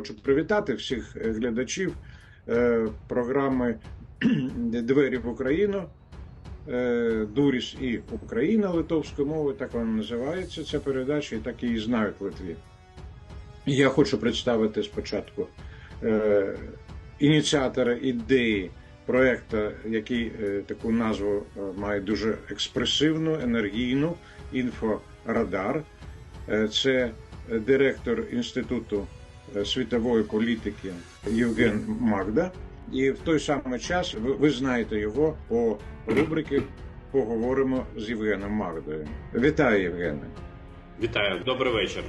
хочу привітати всіх е, глядачів е, програми Двері в Україну. Е, Дуріс і Україна литовською мовою, так вона називається ця передача, і так її знають в Литві. Я хочу представити спочатку е, ініціатора ідеї проекту, який е, таку назву має дуже експресивну, енергійну інфорадар. Е, Це директор Інституту світової політики Євген Магда. І в той самий час ви, ви знаєте його по рубрики Поговоримо з Євгеном Магдою. Вітаю, Євгене. Вітаю, добрий вечір.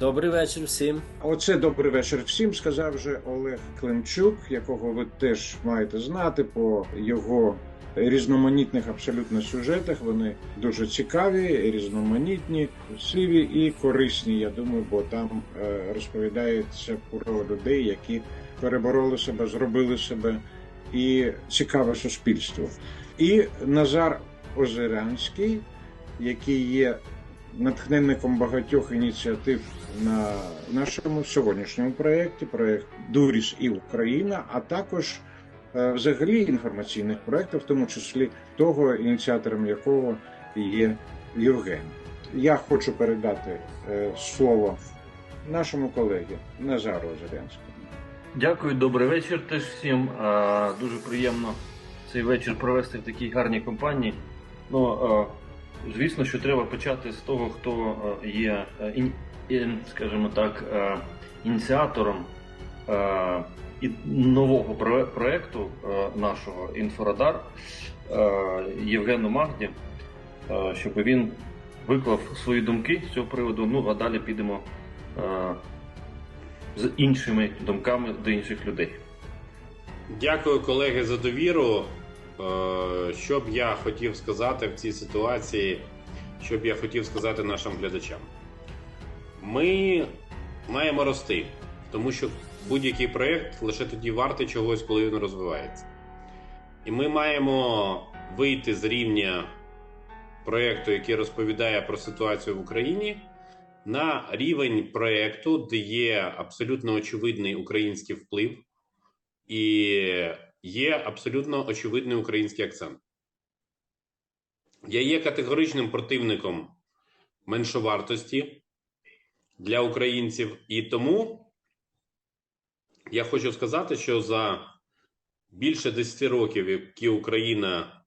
Добрий вечір всім. Оце добрий вечір всім. Сказав вже Олег Климчук, якого ви теж маєте знати по його різноманітних абсолютно сюжетах. Вони дуже цікаві, різноманітні, красиві і корисні. Я думаю, бо там е, розповідається про людей, які перебороли себе, зробили себе і цікаве суспільство. І Назар Озерянський, який є натхненником багатьох ініціатив на нашому сьогоднішньому проєкті, проєкт Дуріс і Україна, а також взагалі інформаційних проєктів, в тому числі того, ініціатором якого є Євген. Я хочу передати е, слово нашому колегі Назару Озерянському. Дякую, добрий вечір теж всім. Дуже приємно цей вечір провести в такій гарній компанії. Ну, звісно, що треба почати з того, хто є, скажімо так, ініціатором і нового про- проекту а, нашого Інфорадар а, Євгену Магді, а, щоб він виклав свої думки з цього приводу. Ну, а далі підемо. з іншими думками до інших людей. Дякую, колеги, за довіру. Е, Що б я хотів сказати в цій ситуації, що б я хотів сказати нашим глядачам. Ми маємо рости, тому що будь-який проєкт лише тоді вартий чогось, коли він розвивається. І ми маємо вийти з рівня проєкту, який розповідає про ситуацію в Україні, на рівень проєкту, де є абсолютно очевидний український вплив і є абсолютно очевидний український акцент. Я є категоричним противником меншовартості для українців, і тому я хочу сказати, що за більше 10 років, які Україна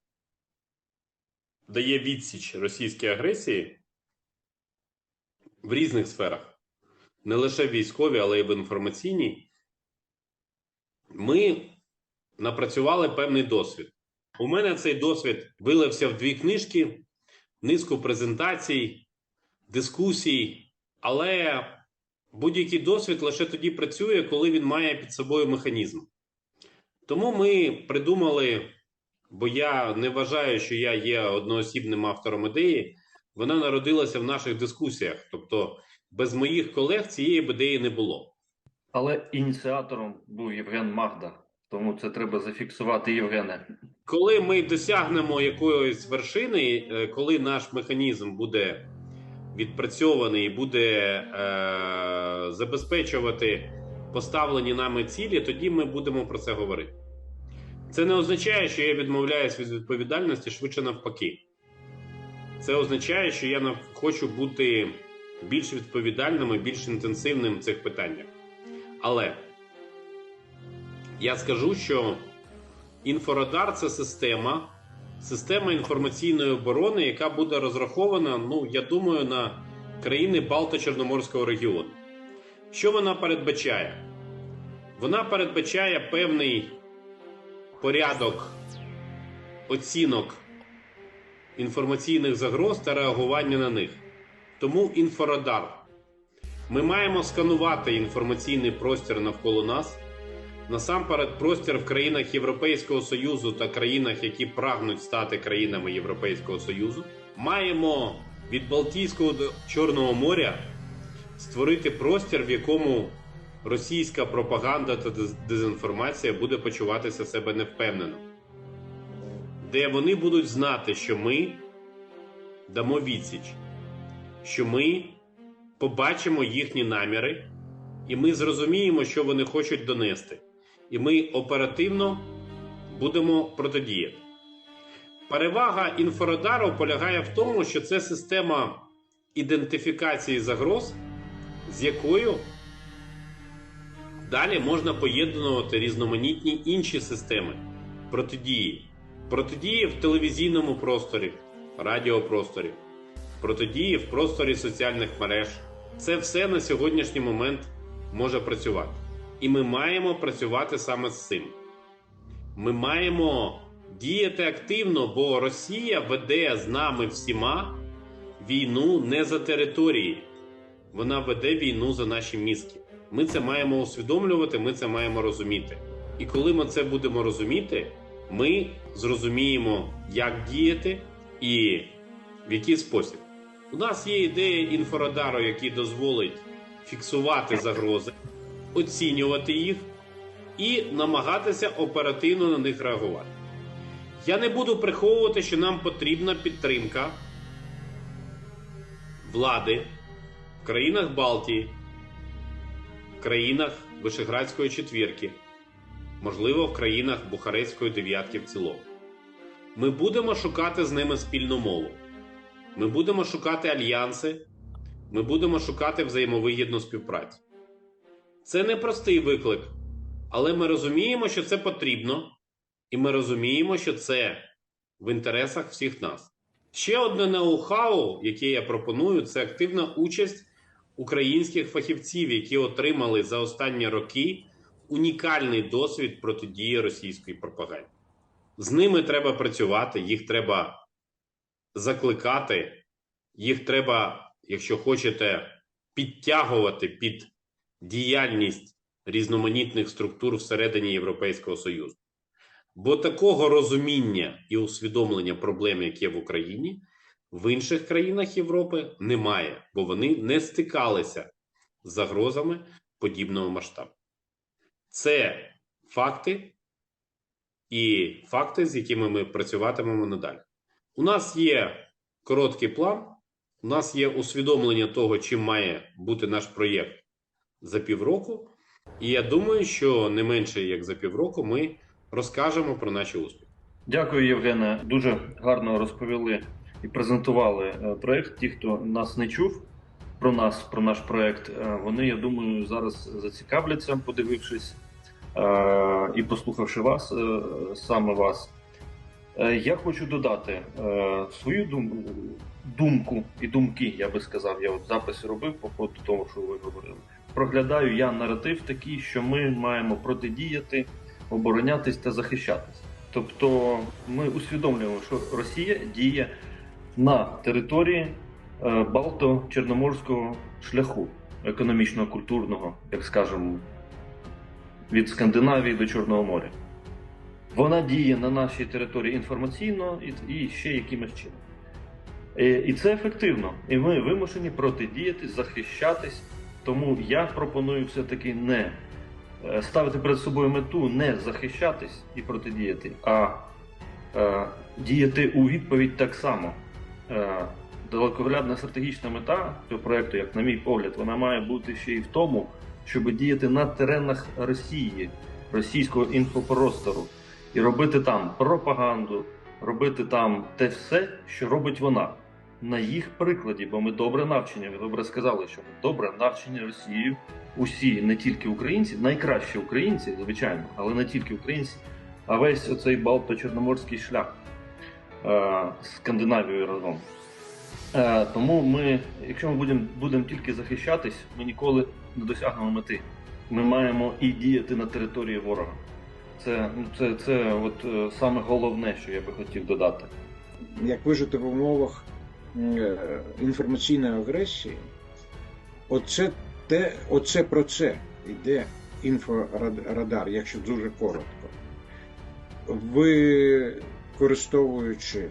дає відсіч російській агресії в різних сферах, не лише в військовій, але й в інформаційній, ми напрацювали певний досвід. У мене цей досвід вилився в дві книжки, низку презентацій, дискусій, але будь-який досвід лише тоді працює, коли він має під собою механізм. Тому ми придумали, бо я не вважаю, що я є одноосібним автором ідеї. Вона народилася в наших дискусіях. Тобто, без моїх колег цієї б ідеї не було. Але ініціатором був Євген Магда, тому це треба зафіксувати Євгене. Коли ми досягнемо якоїсь вершини, е, коли наш механізм буде відпрацьований і буде е, забезпечувати поставлені нами цілі, тоді ми будемо про це говорити. Це не означає, що я відмовляюсь від відповідальності швидше навпаки. Це означає, що я хочу бути більш відповідальним і більш інтенсивним в цих питаннях. Але я скажу, що інфорадар це система, система інформаційної оборони, яка буде розрахована, ну, я думаю, на країни Балто-Чорноморського регіону. Що вона передбачає? Вона передбачає певний порядок оцінок інформаційних загроз та реагування на них. Тому інфорадар. Ми маємо сканувати інформаційний простір навколо нас. Насамперед, простір в країнах Європейського Союзу та країнах, які прагнуть стати країнами Європейського Союзу. Маємо від Балтійського до Чорного моря створити простір, в якому російська пропаганда та дезінформація буде почуватися себе невпевнено, де вони будуть знати, що ми дамо відсіч, що ми побачимо їхні наміри і ми зрозуміємо, що вони хочуть донести. І ми оперативно будемо протидіяти. Перевага інфорадару полягає в тому, що це система ідентифікації загроз, з якою далі можна поєднувати різноманітні інші системи протидії. Протидії в телевізійному просторі, радіопросторі, протидії в просторі соціальних мереж. Це все на сьогоднішній момент може працювати. І ми маємо працювати саме з цим. Ми маємо діяти активно, бо Росія веде з нами всіма війну не за території. Вона веде війну за наші мізки. Ми це маємо усвідомлювати, ми це маємо розуміти. І коли ми це будемо розуміти, ми зрозуміємо, як діяти і в який спосіб. У нас є ідея інфорадару, який дозволить фіксувати загрози, оцінювати їх і намагатися оперативно на них реагувати. Я не буду приховувати, що нам потрібна підтримка влади в країнах Балтії, в країнах Вишеградської четвірки, можливо, в країнах Бухарестської дев'ятки в цілому. Ми будемо шукати з ними спільну мову. Ми будемо шукати альянси, ми будемо шукати взаємовигідну співпрацю. Це не простий виклик, але ми розуміємо, що це потрібно, і ми розуміємо, що це в інтересах всіх нас. Ще одне ноу-хау, яке я пропоную, це активна участь українських фахівців, які отримали за останні роки унікальний досвід протидії російської пропаганді. З ними треба працювати, їх треба закликати, їх треба, якщо хочете, підтягувати під діяльність різноманітних структур всередині Європейського Союзу. Бо такого розуміння і усвідомлення проблем, які є в Україні, в інших країнах Європи немає, бо вони не стикалися з загрозами подібного масштабу. Це факти і факти, з якими ми працюватимемо надалі. У нас є короткий план, у нас є усвідомлення того, чим має бути наш проєкт за півроку. І я думаю, що не менше як за півроку ми розкажемо про наші успіхи. Дякую, Євгене. Дуже гарно розповіли і презентували е, проект. Ті, хто нас не чув про нас, про наш проект, е, вони, я думаю, зараз зацікавляться, подивившись е, і послухавши вас, саме вас. Я хочу додати свою дум- думку і думки, я би сказав. Я от записи робив по ходу того, що ви говорили. Проглядаю я наратив такий, що ми маємо протидіяти, оборонятись та захищатись. Тобто ми усвідомлюємо, що Росія діє на території е, Балто-Чорноморського шляху економічного, культурного, як скажемо, від Скандинавії до Чорного моря. Вона діє на нашій території інформаційно і, ще якимось чином. І, і це ефективно. І ми вимушені протидіяти, захищатись. Тому я пропоную все-таки не е, ставити перед собою мету не захищатись і протидіяти, а е, діяти у відповідь так само. Е, далекоглядна стратегічна мета цього проекту, як на мій погляд, вона має бути ще й в тому, щоб діяти на теренах Росії, російського інфопростору, і робити там пропаганду, робити там те все, що робить вона. На їх прикладі, бо ми добре навчені, ви добре сказали, що ми добре навчені Росією. Усі, не тільки українці, найкращі українці, звичайно, але не тільки українці, а весь оцей Балто-Чорноморський шлях е, Скандинавією разом. Е, тому ми, якщо ми будемо будем тільки захищатись, ми ніколи не досягнемо мети. Ми маємо і діяти на території ворога. Це, це, це от, е, саме головне, що я би хотів додати. як вижити в умовах інформаційної агресії, оце, те, оце про це йде інфорадар, якщо дуже коротко. Використовуючи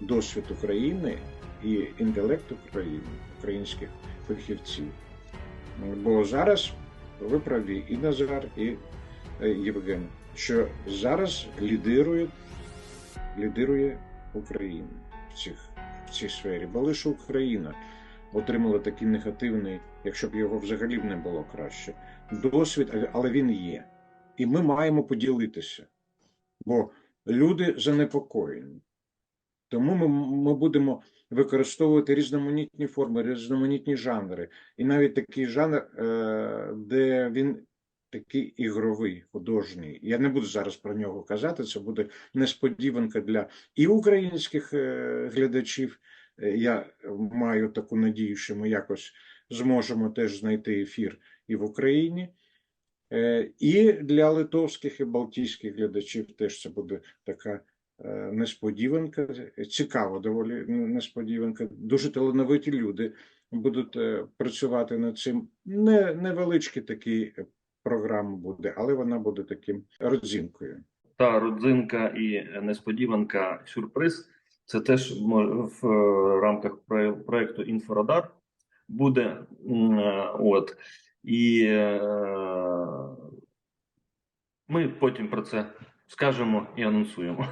досвід України і інтелект України, українських фахівців. Бо зараз ви праві, і Назар, і е, Євген, що зараз лідирує, лідирує Україна в, цих, в цій сфері, бо лише Україна отримали такий негативний, якщо б його взагалі не було краще. Досвід, але він є. І ми маємо поділитися. Бо люди занепокоєні. Тому ми, ми будемо використовувати різноманітні форми, різноманітні жанри. І навіть такий жанр, е, де він такий ігровий, художній. Я не буду зараз про нього казати. Це буде несподіванка для і українських е, глядачів. Е, Я маю таку надію, що ми якось зможемо теж знайти ефір і в Україні. Е, І для литовських і балтійських глядачів теж це буде така несподіванка, цікава доволі несподіванка. Дуже талановиті люди будуть працювати над цим. Не, невеличкий такий програма буде, але вона буде таким родзинкою. Та родзинка і несподіванка сюрприз. Це теж в е, рамках проекту Інфорадар буде. Е, От. І е, ми потім про це скажемо і анонсуємо.